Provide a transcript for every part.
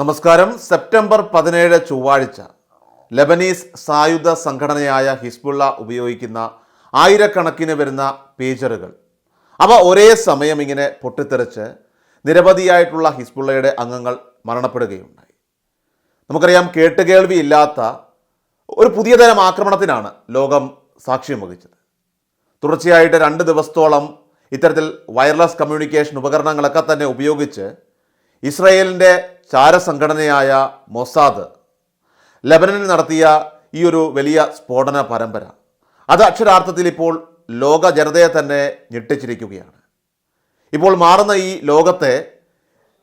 നമസ്കാരം. സെപ്റ്റംബർ പതിനേഴ് ചൊവ്വാഴ്ച ലബനീസ് സായുധ സംഘടനയായ ഹിസ്ബുള്ള ഉപയോഗിക്കുന്ന ആയിരക്കണക്കിന് വരുന്ന പേജറുകൾ. അവ ഒരേ സമയം ഇങ്ങനെ പൊട്ടിത്തെറിച്ച് നിരവധിയായിട്ടുള്ള ഹിസ്ബുള്ളയുടെ അംഗങ്ങൾ മരണപ്പെടുകയുണ്ടായി. നമുക്കറിയാം കേട്ടുകേൾവി ഇല്ലാത്ത ഒരു പുതിയ തരം ആക്രമണത്തിനാണ് ലോകം സാക്ഷ്യം വഹിച്ചത്. തുടർച്ചയായിട്ട് രണ്ട് ദിവസത്തോളം ഇത്തരത്തിൽ വയർലെസ് കമ്മ്യൂണിക്കേഷൻ ഉപകരണങ്ങളൊക്കെ തന്നെ ഉപയോഗിച്ച് ഇസ്രയേലിന്റെ ചാരസംഘടനയായ മൊസാദ് ലബനനിൽ നടത്തിയ ഈ ഒരു വലിയ സ്ഫോടന പരമ്പര. അത് അക്ഷരാർത്ഥത്തിൽ ഇപ്പോൾ ലോക ജനതയെ തന്നെ ഞെട്ടിച്ചിരിക്കുകയാണ്. ഇപ്പോൾ മാറുന്ന ഈ ലോകത്തെ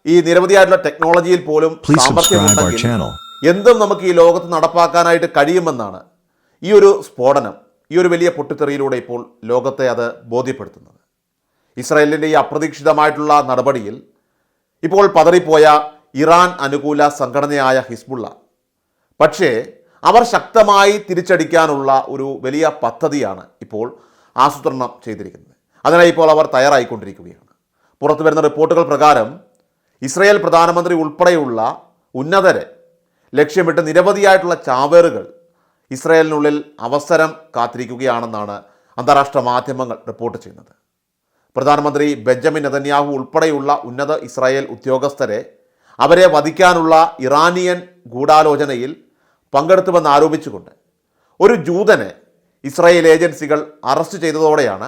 ഈ നിരവധിയായിട്ടുള്ള ടെക്നോളജിയിൽ പോലും channel. എന്തും നമുക്ക് ഈ ലോകത്ത് നടപ്പാക്കാനായിട്ട് കഴിയുമെന്നാണ് ഈ ഒരു സ്ഫോടനം ഈ ഒരു വലിയ പൊട്ടിത്തെറിയിലൂടെ ഇപ്പോൾ ലോകത്തെ അത് ബോധ്യപ്പെടുത്തുന്നത്. ഇസ്രായേലിന്റെ ഈ അപ്രതീക്ഷിതമായിട്ടുള്ള നടപടിയിൽ ഇപ്പോൾ പതറിപ്പോയ ഇറാൻ അനുകൂല സംഘടനയായ ഹിസ്ബുള്ള. പക്ഷേ അവർ ശക്തമായി തിരിച്ചടിക്കാനുള്ള ഒരു വലിയ പദ്ധതിയാണ് ഇപ്പോൾ ആസൂത്രണം ചെയ്തിരിക്കുന്നത്. അതിനായി ഇപ്പോൾ അവർ തയ്യാറായിക്കൊണ്ടിരിക്കുകയാണ്. പുറത്തു വരുന്ന റിപ്പോർട്ടുകൾ പ്രകാരം ഇസ്രയേൽ പ്രധാനമന്ത്രി ഉൾപ്പെടെയുള്ള ഉന്നതരെ ലക്ഷ്യമിട്ട് നിരവധിയായിട്ടുള്ള ചാവേറുകൾ ഇസ്രയേലിനുള്ളിൽ അവസരം കാത്തിരിക്കുകയാണെന്നാണ് അന്താരാഷ്ട്ര മാധ്യമങ്ങൾ റിപ്പോർട്ട് ചെയ്യുന്നത്. പ്രധാനമന്ത്രി ബെഞ്ചമിൻ നെതന്യാഹു ഉൾപ്പെടെയുള്ള ഉന്നത ഇസ്രായേൽ ഉദ്യോഗസ്ഥരെ അവരെ വധിക്കാനുള്ള ഇറാനിയൻ ഗൂഢാലോചനയിൽ പങ്കെടുത്തുവെന്ന് ആരോപിച്ചുകൊണ്ട് ഒരു ജൂതനെ ഇസ്രായേൽ ഏജൻസികൾ അറസ്റ്റ് ചെയ്തതോടെയാണ്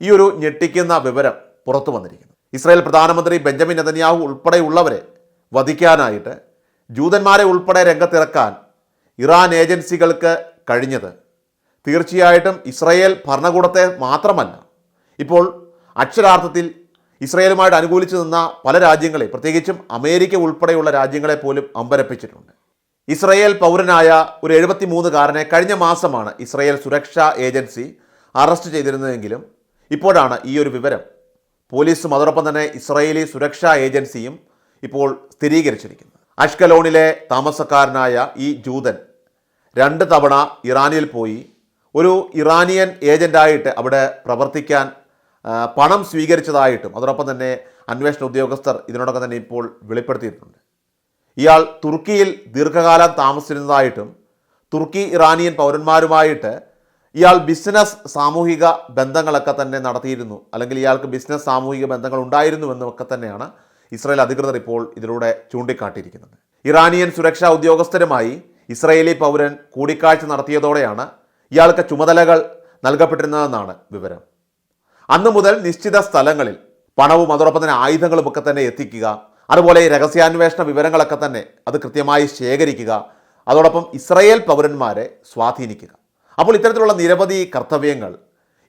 ഈ ഒരു ഞെട്ടിക്കുന്ന വിവരം പുറത്തു വന്നിരിക്കുന്നത്. ഇസ്രായേൽ പ്രധാനമന്ത്രി ബെഞ്ചമിൻ നെതന്യാഹു ഉൾപ്പെടെയുള്ളവരെ വധിക്കാനായിട്ട് ജൂതന്മാരെ ഉൾപ്പെടെ രംഗത്തിറക്കാൻ ഇറാൻ ഏജൻസികൾക്ക് കഴിഞ്ഞത് തീർച്ചയായിട്ടും ഇസ്രായേൽ ഭരണകൂടത്തെ മാത്രമല്ല ഇപ്പോൾ അക്ഷരാർത്ഥത്തിൽ ഇസ്രായേലുമായിട്ട് അനുകൂലിച്ചു നിന്ന പല രാജ്യങ്ങളെ പ്രത്യേകിച്ചും അമേരിക്ക ഉൾപ്പെടെയുള്ള രാജ്യങ്ങളെ പോലും അമ്പരപ്പിച്ചിട്ടുണ്ട്. ഇസ്രയേൽ പൗരനായ ഒരു എഴുപത്തി മൂന്നുകാരനെ കഴിഞ്ഞ മാസമാണ് ഇസ്രയേൽ സുരക്ഷാ ഏജൻസി അറസ്റ്റ് ചെയ്തിരുന്നതെങ്കിലും ഇപ്പോഴാണ് ഈ ഒരു വിവരം. പോലീസും അതോടൊപ്പം തന്നെ ഇസ്രയേലി സുരക്ഷാ ഏജൻസിയും ഇപ്പോൾ സ്ഥിരീകരിച്ചിരിക്കുന്നത്. അഷ്കലോണിലെ താമസക്കാരനായ ഈ ജൂതൻ രണ്ട് തവണ ഇറാനിൽ പോയി. ഒരു ഇറാനിയൻ ഏജന്റായിട്ട് അവിടെ പ്രവർത്തിക്കാൻ പണം സ്വീകരിച്ചതായിട്ടും അതോടൊപ്പം തന്നെ അന്വേഷണ ഉദ്യോഗസ്ഥർ ഇതിനോടൊപ്പം തന്നെ ഇപ്പോൾ വെളിപ്പെടുത്തിയിട്ടുണ്ട്. ഇയാൾ തുർക്കിയിൽ ദീർഘകാലം താമസിച്ചിരുന്നതായിട്ടും തുർക്കി ഇറാനിയൻ പൗരന്മാരുമായിട്ട് ഇയാൾ ബിസിനസ് സാമൂഹിക ബന്ധങ്ങളൊക്കെ തന്നെ നടത്തിയിരുന്നു അല്ലെങ്കിൽ ഇയാൾക്ക് ബിസിനസ് സാമൂഹിക ബന്ധങ്ങൾ ഉണ്ടായിരുന്നു എന്നൊക്കെ തന്നെയാണ് ഇസ്രായേൽ അധികൃതർ ഇപ്പോൾ ഇതിലൂടെ ചൂണ്ടിക്കാട്ടിയിരിക്കുന്നത്. ഇറാനിയൻ സുരക്ഷാ ഉദ്യോഗസ്ഥരുമായി ഇസ്രായേലി പൗരൻ കൂടിക്കാഴ്ച നടത്തിയതോടെയാണ് ഇയാൾക്ക് ചുമതലകൾ നൽകപ്പെട്ടിരുന്നതെന്നാണ് വിവരം. അന്നു മുതൽ നിശ്ചിത സ്ഥലങ്ങളിൽ പണവും അതോടൊപ്പം തന്നെ ആയുധങ്ങളും ഒക്കെ തന്നെ എത്തിക്കുക. അതുപോലെ രഹസ്യാന്വേഷണ വിവരങ്ങളൊക്കെ തന്നെ അത് കൃത്യമായി ശേഖരിക്കുക. അതോടൊപ്പം ഇസ്രയേൽ പൗരന്മാരെ സ്വാധീനിക്കുക. അപ്പോൾ ഇത്തരത്തിലുള്ള നിരവധി കർത്തവ്യങ്ങൾ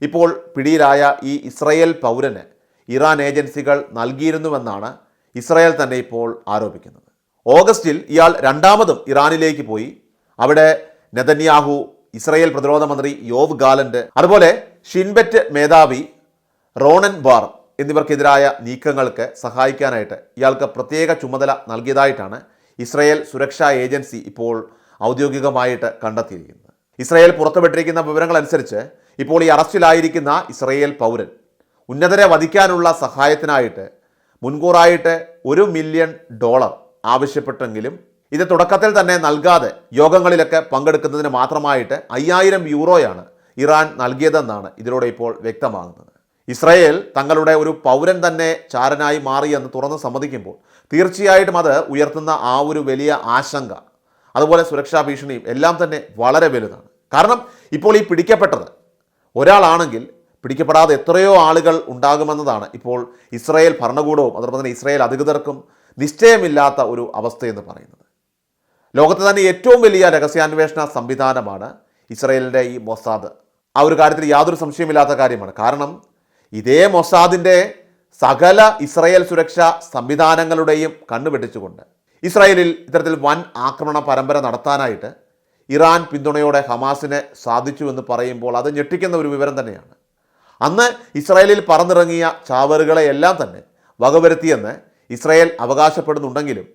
ഇപ്പോൾ പിടിയിലായ ഈ ഇസ്രയേൽ പൗരന് ഇറാൻ ഏജൻസികൾ നൽകിയിരുന്നുവെന്നാണ് ഇസ്രയേൽ തന്നെ ഇപ്പോൾ ആരോപിക്കുന്നത്. ഓഗസ്റ്റിൽ ഇയാൾ രണ്ടാമതും ഇറാനിലേക്ക് പോയി. അവിടെ നെതന്യാഹു ഇസ്രയേൽ പ്രതിരോധ മന്ത്രി യോവ് ഗാലന്റ് അതുപോലെ ഷിൻബെറ്റ് മേധാവി റോണൻ ബാർ എന്നിവർക്കെതിരായ നീക്കങ്ങൾക്ക് സഹായിക്കാനായിട്ട് ഇയാൾക്ക് പ്രത്യേക ചുമതല നൽകിയതായിട്ടാണ് ഇസ്രയേൽ സുരക്ഷാ ഏജൻസി ഇപ്പോൾ ഔദ്യോഗികമായിട്ട് കണ്ടെത്തിയിരിക്കുന്നത്. ഇസ്രയേൽ പുറത്തുവിട്ടിരിക്കുന്ന വിവരങ്ങൾ അനുസരിച്ച് ഇപ്പോൾ ഈ അറസ്റ്റിലായിരിക്കുന്ന ഇസ്രയേൽ പൗരൻ ഉന്നതരെ വധിക്കാനുള്ള സഹായത്തിനായിട്ട് മുൻകൂറായിട്ട് ഒരു മില്യൺ ഡോളർ ആവശ്യപ്പെട്ടെങ്കിലും ഇത് തുടക്കത്തിൽ തന്നെ നൽകാതെ യോഗങ്ങളിലൊക്കെ പങ്കെടുക്കുന്നതിന് മാത്രമായിട്ട് അയ്യായിരം യൂറോയാണ് ഇറാൻ നൽകിയതെന്നാണ് ഇതിലൂടെ ഇപ്പോൾ വ്യക്തമാകുന്നത്. ഇസ്രായേൽ തങ്ങളുടെ ഒരു പൗരൻ തന്നെ ചാരനായി മാറിയെന്ന് തുറന്ന് സമ്മതിക്കുമ്പോൾ തീർച്ചയായിട്ടും അത് ഉയർത്തുന്ന ആ ഒരു വലിയ ആശങ്ക അതുപോലെ സുരക്ഷാ ഭീഷണിയും എല്ലാം തന്നെ വളരെ വലുതാണ്. കാരണം ഇപ്പോൾ ഈ പിടിക്കപ്പെട്ടത് ഒരാളാണെങ്കിൽ പിടിക്കപ്പെടാതെ എത്രയോ ആളുകൾ ഉണ്ടാകുമെന്നതാണ് ഇപ്പോൾ ഇസ്രായേൽ ഭരണകൂടവും അതോടൊപ്പം തന്നെ ഇസ്രായേൽ അധികൃതർക്കും നിശ്ചയമില്ലാത്ത ഒരു അവസ്ഥയെന്ന് പറയുന്നത്. ലോകത്തെ തന്നെ ഏറ്റവും വലിയ രഹസ്യാന്വേഷണ സംവിധാനമാണ് ഇസ്രായേലിന്റെ ഈ മൊസാദ്. ആ ഒരു കാര്യത്തിൽ യാതൊരു സംശയമില്ലാത്ത കാര്യമാണ്. കാരണം ഇതേ മൊസാദിന്റെ സകല ഇസ്രയേൽ സുരക്ഷാ സംവിധാനങ്ങളുടെയും കണ്ണുവെട്ടിച്ചുകൊണ്ട് ഇസ്രായേലിൽ ഇത്തരത്തിൽ വൻ ആക്രമണ പരമ്പര നടത്താനായിട്ട് ഇറാൻ പിന്തുണയോടെ ഹമാസിനെ സാധിച്ചു എന്ന് പറയുമ്പോൾ അത് ഞെട്ടിക്കുന്ന ഒരു വിവരം തന്നെയാണ്. അന്ന് ഇസ്രായേലിൽ പറന്നിറങ്ങിയ ചാവറുകളെയെല്ലാം തന്നെ വകവരുത്തിയെന്ന് ഇസ്രായേൽ അവകാശപ്പെടുന്നുണ്ടെങ്കിലും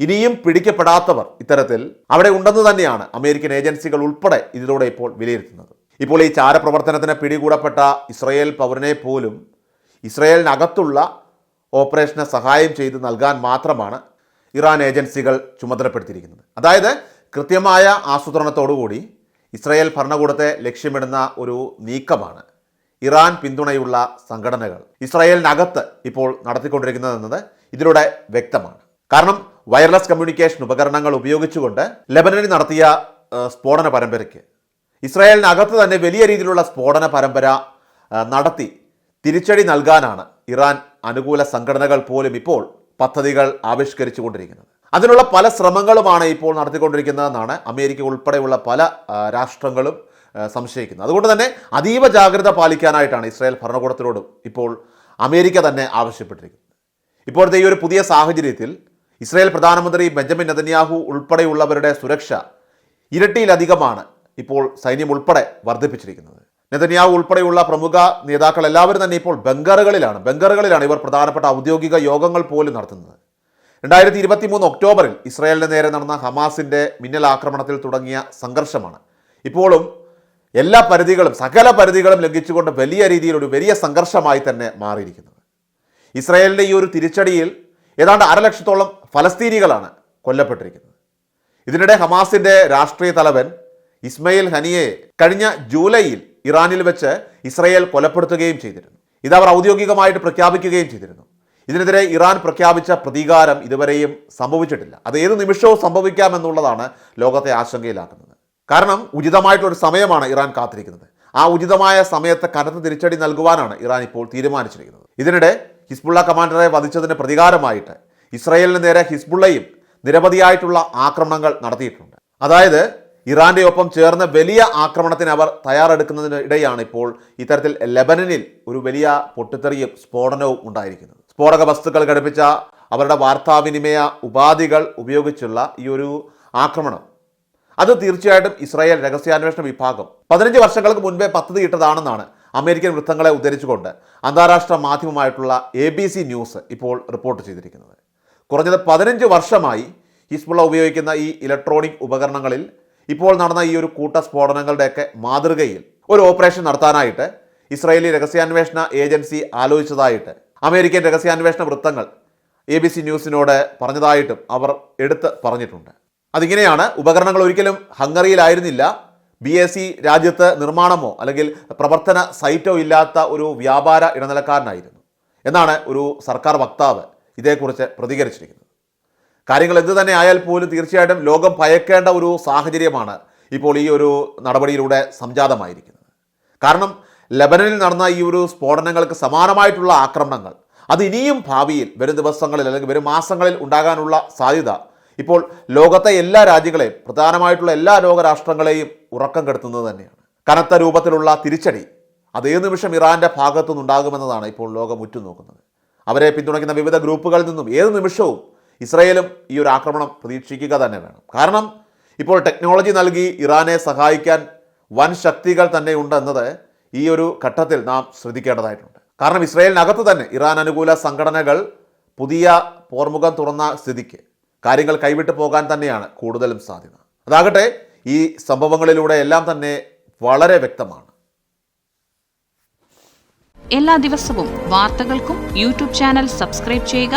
ഇനിയും പിടിക്കപ്പെടാത്തവർ ഇത്തരത്തിൽ അവിടെ ഉണ്ടെന്ന് തന്നെയാണ് അമേരിക്കൻ ഏജൻസികൾ ഉൾപ്പെടെ ഇതിലൂടെ ഇപ്പോൾ വിലയിരുത്തുന്നത്. ഇപ്പോൾ ഈ ചാരപ്രവർത്തനത്തിന് പിടികൂടപ്പെട്ട ഇസ്രയേൽ പൗരനെ പോലും ഇസ്രയേലിനകത്തുള്ള ഓപ്പറേഷന് സഹായം ചെയ്ത് നൽകാൻ മാത്രമാണ് ഇറാൻ ഏജൻസികൾ ചുമതലപ്പെടുത്തിയിരിക്കുന്നത്. അതായത് കൃത്യമായ ആസൂത്രണത്തോടുകൂടി ഇസ്രയേൽ ഭരണകൂടത്തെ ലക്ഷ്യമിടുന്ന ഒരു നീക്കമാണ് ഇറാൻ പിന്തുണയുള്ള സംഘടനകൾ ഇസ്രായേലിനകത്ത് ഇപ്പോൾ നടത്തിക്കൊണ്ടിരിക്കുന്നതെന്നത് ഇതിലൂടെ വ്യക്തമാണ്. കാരണം വയർലെസ് കമ്മ്യൂണിക്കേഷൻ ഉപകരണങ്ങൾ ഉപയോഗിച്ചുകൊണ്ട് ലെബനനിൽ നടത്തിയ സ്ഫോടന പരമ്പരയ്ക്ക് ഇസ്രായേലിനകത്ത് തന്നെ വലിയ രീതിയിലുള്ള സ്ഫോടന പരമ്പര നടത്തി തിരിച്ചടി നൽകാനാണ് ഇറാൻ അനുകൂല സംഘടനകൾ പോലും ഇപ്പോൾ പദ്ധതികൾ ആവിഷ്കരിച്ചു കൊണ്ടിരിക്കുന്നത് അതിനുള്ള പല ശ്രമങ്ങളുമാണ് ഇപ്പോൾ നടത്തിക്കൊണ്ടിരിക്കുന്നതെന്നാണ് അമേരിക്ക ഉൾപ്പെടെയുള്ള പല രാഷ്ട്രങ്ങളും സംശയിക്കുന്നത്. അതുകൊണ്ട് തന്നെ അതീവ ജാഗ്രത പാലിക്കാനായിട്ടാണ് ഇസ്രായേൽ ഭരണകൂടത്തിനോടും ഇപ്പോൾ അമേരിക്ക തന്നെ ആവശ്യപ്പെട്ടിരിക്കുന്നത്. ഇപ്പോഴത്തെ ഈ ഒരു പുതിയ സാഹചര്യത്തിൽ ഇസ്രായേൽ പ്രധാനമന്ത്രി ബെഞ്ചമിൻ നെതന്യാഹു ഉൾപ്പെടെയുള്ളവരുടെ സുരക്ഷ ഇരട്ടിയിലധികമാണ് ഇപ്പോൾ സൈന്യം ഉൾപ്പെടെ വർദ്ധിപ്പിച്ചിരിക്കുന്നത്. നെതന്യാവ് ഉൾപ്പെടെയുള്ള പ്രമുഖ നേതാക്കൾ എല്ലാവരും തന്നെ ഇപ്പോൾ ബംഗറുകളിലാണ്. ബംഗറുകളിലാണ് ഇവർ പ്രധാനപ്പെട്ട ഔദ്യോഗിക യോഗങ്ങൾ പോലും നടത്തുന്നത്. രണ്ടായിരത്തി ഇരുപത്തി മൂന്ന് ഒക്ടോബറിൽ ഇസ്രായേലിന് നേരെ നടന്ന ഹമാസിന്റെ മിന്നൽ ആക്രമണത്തിൽ തുടങ്ങിയ സംഘർഷമാണ്. ഇപ്പോഴും എല്ലാ പരിധികളും സകല പരിധികളും ലംഘിച്ചുകൊണ്ട് വലിയ രീതിയിൽ ഒരു വലിയ സംഘർഷമായി തന്നെ മാറിയിരിക്കുന്നത്. ഇസ്രായേലിന്റെ ഈ ഒരു തിരിച്ചടിയിൽ ഏതാണ്ട് അരലക്ഷത്തോളം ഫലസ്തീനികളാണ് കൊല്ലപ്പെട്ടിരിക്കുന്നത്. ഇതിനിടെ ഹമാസിന്റെ രാഷ്ട്രീയ തലവൻ ഇസ്മയിൽ ഹനിയെ കഴിഞ്ഞ ജൂലൈയിൽ ഇറാനിൽ വെച്ച് ഇസ്രയേൽ കൊലപ്പെടുത്തുകയും ചെയ്തിരുന്നു. ഇത് അവർ ഔദ്യോഗികമായിട്ട് പ്രഖ്യാപിക്കുകയും ചെയ്തിരുന്നു. ഇതിനെതിരെ ഇറാൻ പ്രഖ്യാപിച്ച പ്രതികാരം ഇതുവരെയും സംഭവിച്ചിട്ടില്ല. അത് ഏത് നിമിഷവും സംഭവിക്കാമെന്നുള്ളതാണ് ലോകത്തെ ആശങ്കയിലാക്കുന്നത്. കാരണം ഉചിതമായിട്ടുള്ള ഒരു സമയമാണ് ഇറാൻ കാത്തിരിക്കുന്നത്. ആ ഉചിതമായ സമയത്ത് കനത്ത തിരിച്ചടി നൽകുവാനാണ് ഇറാൻ ഇപ്പോൾ തീരുമാനിച്ചിരിക്കുന്നത്. ഇതിനിടെ ഹിസ്ബുള്ള കമാൻഡറെ വധിച്ചതിന് പ്രതികാരമായിട്ട് ഇസ്രയേലിന് നേരെ ഹിസ്ബുള്ളയും നിരവധിയായിട്ടുള്ള ആക്രമണങ്ങൾ നടത്തിയിട്ടുണ്ട്. അതായത് ഇറാന്റെ ഒപ്പം ചേർന്ന് വലിയ ആക്രമണത്തിന് അവർ തയ്യാറെടുക്കുന്നതിനിടെയാണ് ഇപ്പോൾ ഇത്തരത്തിൽ ലെബനനിൽ ഒരു വലിയ പൊട്ടിത്തെറിയും സ്ഫോടനവും ഉണ്ടായിരിക്കുന്നത്. സ്ഫോടക വസ്തുക്കൾ ഘടിപ്പിച്ച അവരുടെ വാർത്താവിനിമയ ഉപാധികൾ ഉപയോഗിച്ചുള്ള ഈ ഒരു ആക്രമണം. അത് തീർച്ചയായിട്ടും ഇസ്രായേൽ രഹസ്യാന്വേഷണ വിഭാഗം പതിനഞ്ച് വർഷങ്ങൾക്ക് മുൻപേ പദ്ധതി ഇട്ടതാണെന്നാണ് അമേരിക്കൻ വൃത്തങ്ങളെ ഉദ്ധരിച്ചുകൊണ്ട് അന്താരാഷ്ട്ര മാധ്യമമായിട്ടുള്ള എ ബി സി ന്യൂസ് ഇപ്പോൾ റിപ്പോർട്ട് ചെയ്തിരിക്കുന്നത്. കുറഞ്ഞത് പതിനഞ്ച് വർഷമായി ഹിസ്ബുള്ള ഉപയോഗിക്കുന്ന ഈ ഇലക്ട്രോണിക് ഉപകരണങ്ങളിൽ ഇപ്പോൾ നടന്ന ഈ ഒരു കൂട്ട സ്ഫോടനങ്ങളുടെയൊക്കെ മാതൃകയിൽ ഒരു ഓപ്പറേഷൻ നടത്താനായിട്ട് ഇസ്രായേലി രഹസ്യാന്വേഷണ ഏജൻസി ആലോചിച്ചതായിട്ട് അമേരിക്കൻ രഹസ്യാന്വേഷണ വൃത്തങ്ങൾ എ ബി സി ന്യൂസിനോട് പറഞ്ഞതായിട്ടും അവർ എടുത്ത് പറഞ്ഞിട്ടുണ്ട്. അതിങ്ങനെയാണ് ഉപകരണങ്ങൾ ഒരിക്കലും ഹംഗറിയിലായിരുന്നില്ല. ബി എസ് സി രാജ്യത്ത് നിർമ്മാണമോ അല്ലെങ്കിൽ പ്രവർത്തന സൈറ്റോ ഇല്ലാത്ത ഒരു വ്യാപാര ഇടനിലക്കാരനായിരുന്നു. എന്നാണ് ഒരു സർക്കാർ വക്താവ് ഇതേക്കുറിച്ച് പ്രതികരിച്ചിരിക്കുന്നത്. കാര്യങ്ങൾ എന്ത് തന്നെ ആയാൽ പോലും തീർച്ചയായിട്ടും ലോകം ഭയക്കേണ്ട ഒരു സാഹചര്യമാണ് ഇപ്പോൾ ഈ ഒരു നടപടിയിലൂടെ സംജാതമായിരിക്കുന്നത്. കാരണം ലബനനിൽ നടന്ന ഈ ഒരു സ്ഫോടനങ്ങൾക്ക് സമാനമായിട്ടുള്ള ആക്രമണങ്ങൾ അത് ഇനിയും ഭാവിയിൽ വരും ദിവസങ്ങളിൽ അല്ലെങ്കിൽ വരും മാസങ്ങളിൽ ഉണ്ടാകാനുള്ള സാധ്യത ഇപ്പോൾ ലോകത്തെ എല്ലാ രാജ്യങ്ങളെയും പ്രധാനമായിട്ടുള്ള എല്ലാ ലോകരാഷ്ട്രങ്ങളെയും ഉറക്കം കെടുത്തുന്നത് തന്നെയാണ്. കനത്ത രൂപത്തിലുള്ള തിരിച്ചടി അതേ നിമിഷം ഇറാന്റെ ഭാഗത്തു നിന്നുണ്ടാകുമെന്നതാണ് ഇപ്പോൾ ലോകം ഉറ്റുനോക്കുന്നത്. അവരെ പിന്തുണയ്ക്കുന്ന വിവിധ ഗ്രൂപ്പുകളിൽ നിന്നും ഏത് നിമിഷവും ഇസ്രയേലും ഈ ഒരു ആക്രമണം പ്രതീക്ഷിക്കുക തന്നെ വേണം. കാരണം ഇപ്പോൾ ടെക്നോളജി നൽകി ഇറാനെ സഹായിക്കാൻ വൻ ശക്തികൾ തന്നെ ഉണ്ടെന്നത് ഈ ഒരു ഘട്ടത്തിൽ നാം ശ്രദ്ധിക്കേണ്ടതായിട്ടുണ്ട്. കാരണം ഇസ്രയേലിനകത്ത് തന്നെ ഇറാൻ അനുകൂല സംഘടനകൾ പുതിയ പോർമുഖം തുറന്ന സ്ഥിതിക്ക് കാര്യങ്ങൾ കൈവിട്ടു പോകാൻ തന്നെയാണ് കൂടുതലും സാധ്യത. അതാകട്ടെ ഈ സംഭവങ്ങളിലൂടെ എല്ലാം തന്നെ വളരെ വ്യക്തമാണ്. എല്ലാ ദിവസവും വാർത്തകൾക്കും യൂട്യൂബ് ചാനൽ സബ്സ്ക്രൈബ് ചെയ്യുക